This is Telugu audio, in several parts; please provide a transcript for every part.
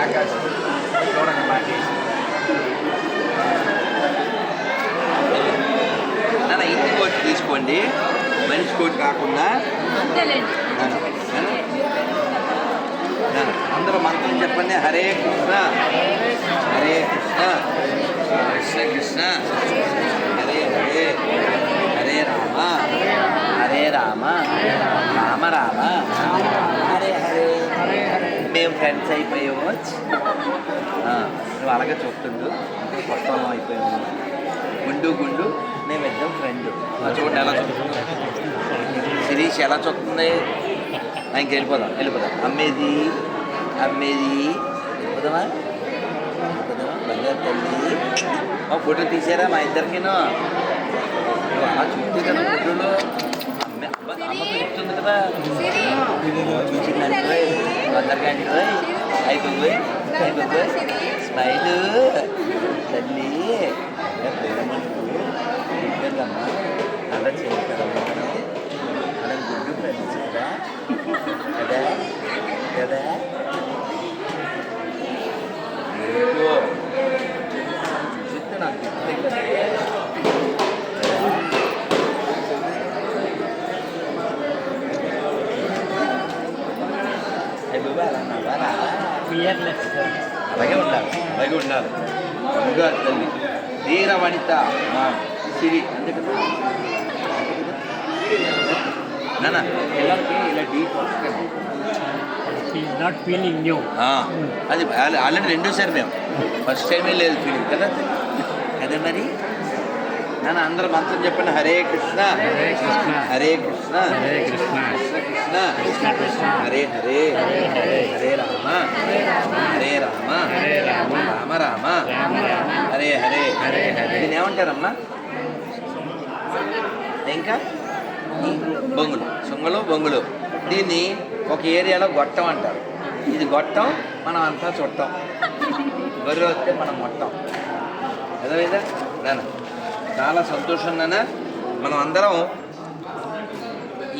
ఆకాశం చూడండి మాకేసి నాన్న ఇంటి కోటి తీసుకోండి. మనిషి కోటి కాకుండా అందరూ మంత్రం చెప్పండి. హరే కృష్ణ. హరే కృష్ణ. కృష్ణ కృష్ణ. హరే హరే. హరే రామ. హరే రామ. రామ. రామ హరే మేము ఫ్రెండ్స్ అయిపోయాము నువ్వు అలాగే చెప్తుండు ఇంకా కొత్త వాళ్ళం అయిపోయాము గుండు గుండు మేము ఇద్దరం ఫ్రెండ్ చూడండి ఎలా చూస్తుంది శిరీష్ ఎలా చూస్తుంది? ఇంక వెళ్ళిపోదాం వెళ్ళిపోదాం. అమ్మేది అమ్మేది. వెళ్ళిపోదామా? వెళ్ళిపోదామా? బంగారు తల్లి. ఫోటో తీసారా మా ఇద్దరికినో? నువ్వు అలా చూస్తే కదా ఫోటోలో. అయిపోయి అయిపోయి స్మైల్ తల్లి అమ్మా అలా చేయగలమ్మా మనం గుడ్డు ఫ్రెండ్స్ కదా కదా కదా ఏంటో చూస్తే నాకు చెప్తే కదా అయిపోయి అలా నవ్వాలా? అలాగే ఉండాలి అలాగే ఉండాలి. బంగారు తల్లి ధీర వనిత మా సిరి. అంతే కదా? నాన్న పిల్లలకి ఇలా డీప్ నాట్ ఫీలింగ్ న్యూ అది ఆల్- ఆల్రెడీ రెండోసారి మేము. ఫస్ట్ టైమే లేదు ఫీలింగ్ కదా? కదా మరి? నాన్న అందరూ మంత్రం చెప్పండి హరే కృష్ణ. హరే కృష్ణ. హరే కృష్ణ. హరే కృష్ణ. కృష్ణ కృష్ణ హరే హరే హరే హరే రామ హరే రామ హరే రామ రామ రామ హరే హరే. హరే హరే. దీన్ని ఏమంటారమ్మా? ఇంకా? బొంగులు సొంగలు బొంగులు. దీన్ని ఒక ఏరియాలో గొట్టం అంటారు. ఇది గొట్టం మనం అంతా చుట్టం. గొర్రె వస్తే మనం మొట్టం అదేవిధంగా నాన్న చాలా సంతోషం నాన్న. మనం అందరం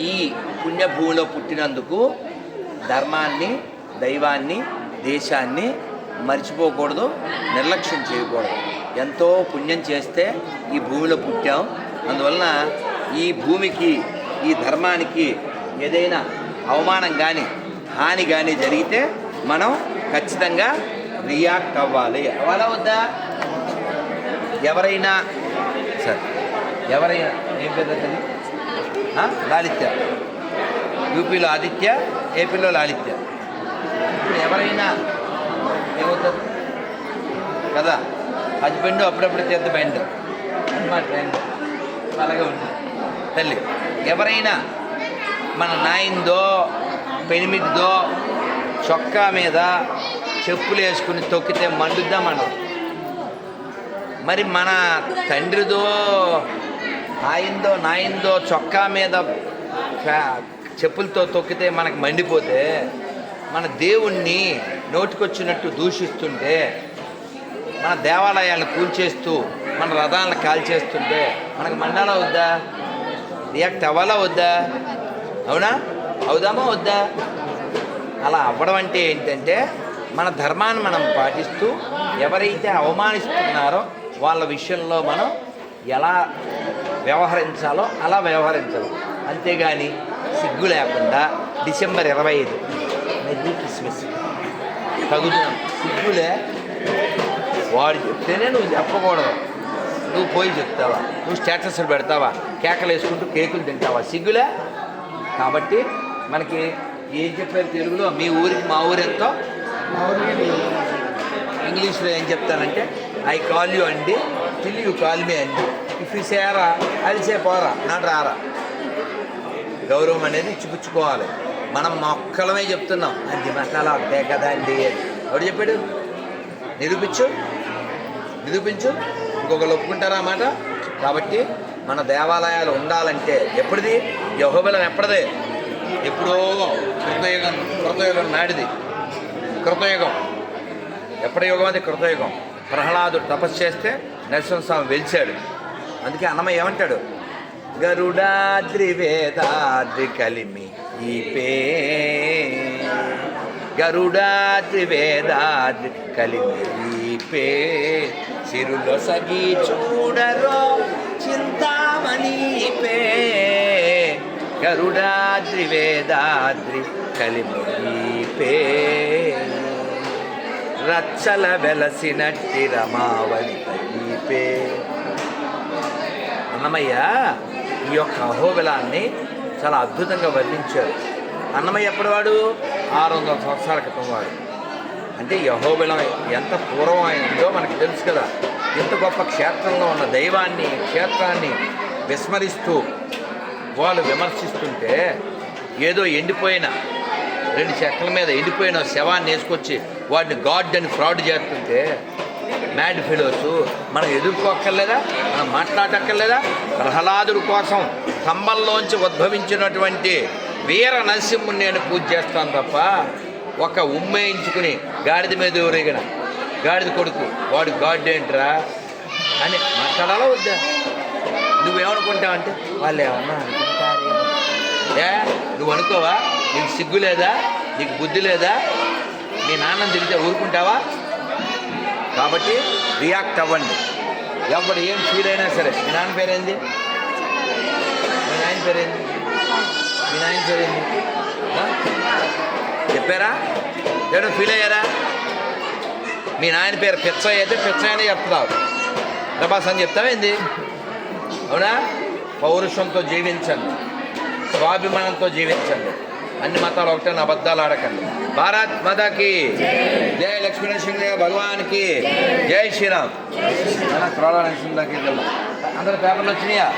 ఈ పుణ్యభూమిలో పుట్టినందుకు ధర్మాన్ని దైవాన్ని దేశాన్ని మర్చిపోకూడదు నిర్లక్ష్యం చేయకూడదు. ఎంతో పుణ్యం చేస్తే ఈ భూమిలో పుట్టాం. అందువలన ఈ భూమికి ఈ ధర్మానికి ఏదైనా అవమానం కానీ హాని కానీ జరిగితే మనం ఖచ్చితంగా రియాక్ట్ అవ్వాలి. అవ్వాలా వద్దా? ఎవరైనా సరే ఎవరైనా ఏం పెద్ద లాలిత్య యూపీలో ఆదిత్య ఏపీలో లాలిత్య. ఇప్పుడు ఎవరైనా ఏమవుతారు? కదా? హస్బెండ్ అప్పుడప్పుడు తీర్థ బెండ్. మా ట్రెండ్ అలాగే ఉంది తల్లి ఎవరైనా మన నాయిందో పెనిమిదిదో చొక్కా మీద చెప్పులు వేసుకుని తొక్కితే మండుద్దా మనం మరి మన తండ్రిదో ఆయిందో నాయిందో చొక్కా మీద ఫ్యా- చెప్పులతో తొక్కితే మనకు మండిపోతే మన దేవుణ్ణి నోటికొచ్చినట్టు దూషిస్తుంటే మన దేవాలయాలను కూల్చేస్తూ మన రథాలను కాల్చేస్తుంటే మనకు మండాలా వద్దా? రియాక్ట్ అవ్వాలా వద్దా? అవునా? అవుదామా వద్దా? అలా అవ్వడం అంటే ఏంటంటే మన ధర్మాన్ని మనం పాటిస్తూ ఎవరైతే అవమానిస్తున్నారో వాళ్ళ విషయంలో మనం ఎలా వ్యవహరించాలో అలా వ్యవహరించాలి అంతేగాని సిగ్గు లేకుండా డిసెంబర్ ఇరవై ఐదు. మెర్రీ క్రిస్మస్ తగుతున్నాం. సిగ్గులే. వాడు చెప్తేనే నువ్వు చెప్పకూడదు. నువ్వు పోయి చెప్తావా? నువ్వు స్టేటస్లు పెడతావా? కేకలు వేసుకుంటూ కేకులు తింటావా? సిగ్గులే? కాబట్టి మనకి ఏం చెప్పారు తెలుగులో? మీ ఊరికి మా ఊరు ఎంతో? ఇంగ్లీష్లో ఏం చెప్తానంటే ఐ కాల్ యూ అండి టిల్ యూ కాల్ మీ అండి ఇఫ్ యూ సేరా అది సే పోరా నాటు రారా గౌరవం అనేది ఇచ్చిపుచ్చుకోవాలి మనం మొక్కలమే చెప్తున్నాం. అది మసాలా ఒకటే కదా అండి ఎవడు చెప్పాడు? నిరూపించు. నిరూపించు. ఇంకొకరు ఒప్పుకుంటారా అన్నమాట కాబట్టి మన దేవాలయాలు ఉండాలంటే ఎప్పటిది యహోబలం ఎప్పటిదే? ఎప్పుడో కృతయుగం కృతయుగం నాడిది కృతయుగం. ఎప్పటి యుగం అది? కృతయుగం. ప్రహ్లాదుడు తపస్సు చేస్తే నరసింహస్వామి వెలిచాడు. అందుకే అన్నమయ్య ఏమంటాడు? గరుడాద్రి వేదాద్రి కలిమి ఈ పే. గరుడాద్రి వేదాద్రి కలిపే సిరులో సగి చూడరో చింతామణి పే గరుడాద్రి వేదాద్రి పే. రచ్చల వెలసినట్టి రమావళి తగిపే అన్నమయ్య ఈ యొక్క అహోబిలాన్ని చాలా అద్భుతంగా వర్ణించారు అన్నమయ్య ఎప్పటివాడు ఆరు వందల సంవత్సరాల క్రితం వాడు. అంటే యహోబిలం ఎంత పూర్వం అయిందో మనకు తెలుసు కదా. ఇంత గొప్ప క్షేత్రంలో ఉన్న దైవాన్ని క్షేత్రాన్ని విస్మరిస్తూ వాళ్ళు విమర్శిస్తుంటే ఏదో ఎండిపోయిన రెండు చెక్కల మీద ఎండిపోయిన శవాన్ని వేసుకొచ్చి వాడిని గాడ్ అని ఫ్రాడ్ చేస్తుంటే మ్యాడ్ ఫెలోస్ మనం ఎదుర్కోక్కర్లేదా? మనం మాట్లాడక్కర్లేదా? ప్రహ్లాదుడి కోసం స్తంభంలోంచి ఉద్భవించినటువంటి వీర నరసింహుని నేను పూజ చేస్తాను తప్ప ఒక ఉమ్మేయించుకుని గాడిద మీద ఊరేగిన గాడిద కొడుకు వాడు గాడ్ ఏంట్రా అని మాట్లాడాలా వద్దా? నువ్వేమనుకుంటావంటే వాళ్ళు ఏమన్నా అనుకుంటారేమో. ఏ నువ్వు అనుకోవా? నీకు సిగ్గు లేదా? నీకు బుద్ధి లేదా? మీ నాన్నని తిరిగితే ఊరుకుంటావా? కాబట్టి రియాక్ట్ అవ్వండి. ఎవరు ఏం ఫీల్ అయినా సరే. మీ నాన్న పేరేంది? మీ నాయన పేరేంది? మీ నాయన పేరేంది? చెప్పారా? ఏడో ఫీల్ అయ్యారా? మీ నాయన పేరు పిచ్చయ్య అయితే పిచ్చయ్య అని చెప్తున్నావు. ప్రభాస్ అని చెప్తావేంది అవునా? పౌరుషంతో జీవించండి. స్వాభిమానంతో జీవించండి. అన్ని మతాలు ఒకటే నా అబద్ధాలు ఆడకండి. భారత్ మదకి జై లక్ష్మీ నరసింహ భగవాన్కి జై శ్రీరామ్. క్రోడా నరసింహకి అందరి పేపర్లు వచ్చినాయా?